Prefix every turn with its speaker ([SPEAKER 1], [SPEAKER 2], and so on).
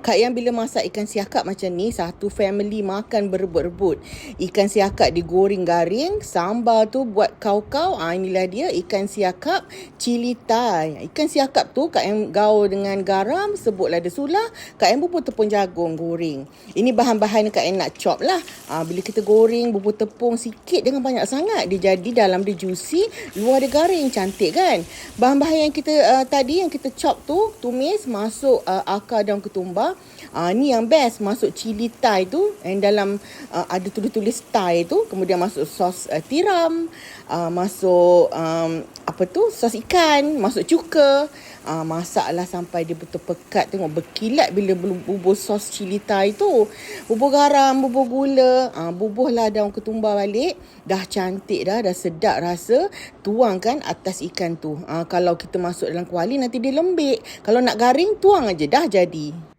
[SPEAKER 1] Kak Yang bila masak ikan siakap macam ni, satu family makan berebut-rebut. Ikan siakap digoreng garing, sambal tu buat kau-kau. Ah inilah dia ikan siakap cili thai. Ikan siakap tu Kak Yang gaul dengan garam, sebutlah ada sulah. Kak Yang bubur tepung jagung goreng. Ini bahan-bahan Kak Yang nak chop lah. Ah bila kita goreng bubur tepung sikit jangan banyak sangat. Dia jadi dalam dia juicy, luar dia garing. Cantik kan? Bahan-bahan yang kita uh, tadi yang kita chop tu, tumis masuk uh, akar daun ketumbar. Uh, ni yang best masuk cili thai tu yang dalam uh, ada tulis-tulis thai tu kemudian masuk sos uh, tiram uh, masuk um, apa tu sos ikan masuk cuka uh, masaklah sampai dia betul pekat tengok berkilat bila bubur sos cili thai tu. Bubur garam bubur gula uh, bubuhlah daun ketumbar balik. Dah cantik dah dah sedap rasa. Tuangkan atas ikan tu. Uh, kalau kita masuk dalam kuali nanti dia lembik. Kalau nak garing tuang aja. Dah jadi